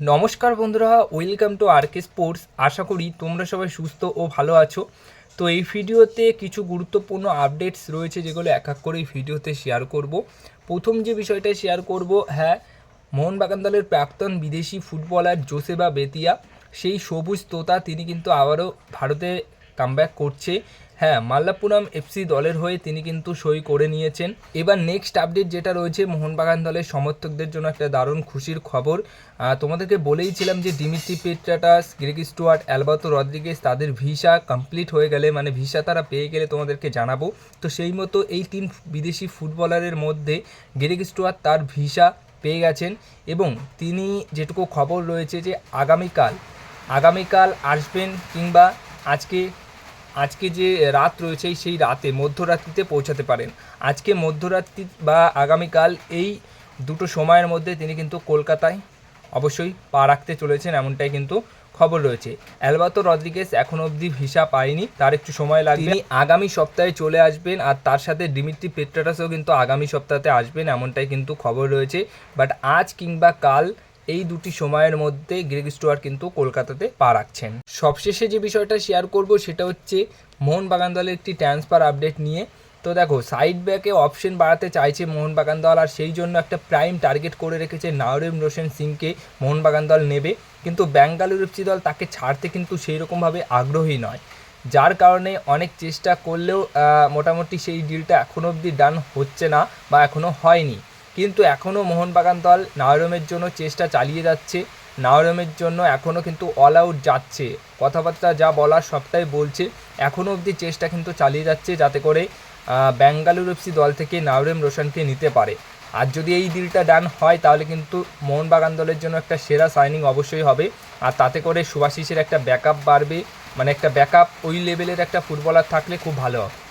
নমস্কার বন্ধুরা welcome to R K sports আশা করি তোমরা সবাই সুস্থ ও ভালো আছো। তো এই ভিডিওতে কিছু গুরুত্বপূর্ণ আপডেটস রয়েছে যেগুলো এক এক করে এই ভিডিওতে শেয়ার করব। প্রথম যে বিষয়টা শেয়ার করব হ্যাঁ মোহনবাগান দলের প্রাক্তন বিদেশি ফুটবলার জোসেবা বেতিয়া। সেই সবুজ তোতা, তিনি কিন্তু আবারও ভারতে কামব্যাক করছে। হ্যাঁ মাল্লাপুরম এফসি দলের হয়ে তিনি কিন্তু সই করে নিয়েছেন। এবার নেক্সট আপডেট যেটা রয়েছে, মোহনবাগান দলের সমর্থকদের জন্য একটা দারুণ খুশির খবর। তোমাদেরকে বলেইছিলাম যে Dimitri Petratos Greg Stewart Alberto Rodrigues তাদের ভিসা কমপ্লিট হয়ে গেলে মানে ভিসা তারা পেয়ে গেলে তোমাদেরকে জানাব। তো সেই মতো এই তিন বিদেশি ফুটবলারের মধ্যে গ্রেগ স্টুয়ার্ট তার ভিসা পেয়ে গেছেন এবং তিনি যেটুকু খবর রয়েছে যে আগামীকাল আগামীকাল আসবেন কিংবা আজকে আজকে যে রাত রয়েছে সেই রাতে মধ্যরাত্রিতে পৌঁছাতে পারেন। আজকে মধ্যরাত্রি বা আগামীকাল এই দুটো সময়ের মধ্যে তিনি কিন্তু কলকাতায় অবশ্যই পা রাখতে চলেছেন, এমনটাই কিন্তু খবর রয়েছে। অ্যালবাতো রদ্রিগেস এখন অবধি ভিসা পায়নি, তার একটু সময় লাগবে। তিনি আগামী সপ্তাহে চলে আসবেন আর তার সাথে ডিমিট্রি পেট্রাটাসও কিন্তু আগামী সপ্তাহে আসবেন, এমনটাই কিন্তু খবর রয়েছে। বাট আজ কিংবা কাল এই দুটি সময়ের মধ্যে গ্রেগ স্টুয়ার কিন্তু কলকাতাতে পা রাখছেন। সবশেষে যে বিষয়টা শেয়ার করব সেটা হচ্ছে মোহনবাগান দলের একটি ট্রান্সফার আপডেট নিয়ে। তো দেখো সাইড ব্যাকে অপশন বাড়াতে চাইছে মোহনবাগান দল আর সেই জন্য একটা প্রাইম টার্গেট করে রেখেছে নাওরিম রোশন সিংকে মোহনবাগান দল নেবে। কিন্তু ব্যাঙ্গালুরু এফসি দল তাকে ছাড়তে কিন্তু সেই রকমভাবে আগ্রহী নয়। যার কারণে অনেক চেষ্টা করলেও মোটামুটি সেই ডিলটা এখনও অবধি ডান হচ্ছে না বা এখনও হয়নি। কিন্তু এখনও মোহনবাগান দল নাওরমের জন্য চেষ্টা চালিয়ে যাচ্ছে। নাওরমের জন্য এখনও কিন্তু অল আউট যাচ্ছে। কথাবার্তা যা বলার সবটাই বলছে। এখনও অবধি চেষ্টা কিন্তু চালিয়ে যাচ্ছে যাতে করে আহ, ব্যাঙ্গালুরু এফসি দল থেকে নাওরেম রোশনকে নিতে পারে। আর যদি এই ডিলটা ডান হয় তাহলে কিন্তু মোহনবাগান দলের জন্য একটা সেরা সাইনিং অবশ্যই হবে। আর তাতে করে সুভাশিসের একটা ব্যাকআপ বাড়বে। মানে একটা ব্যাকআপ ওই লেভেলের একটা ফুটবলার থাকলে খুব ভালো হবে।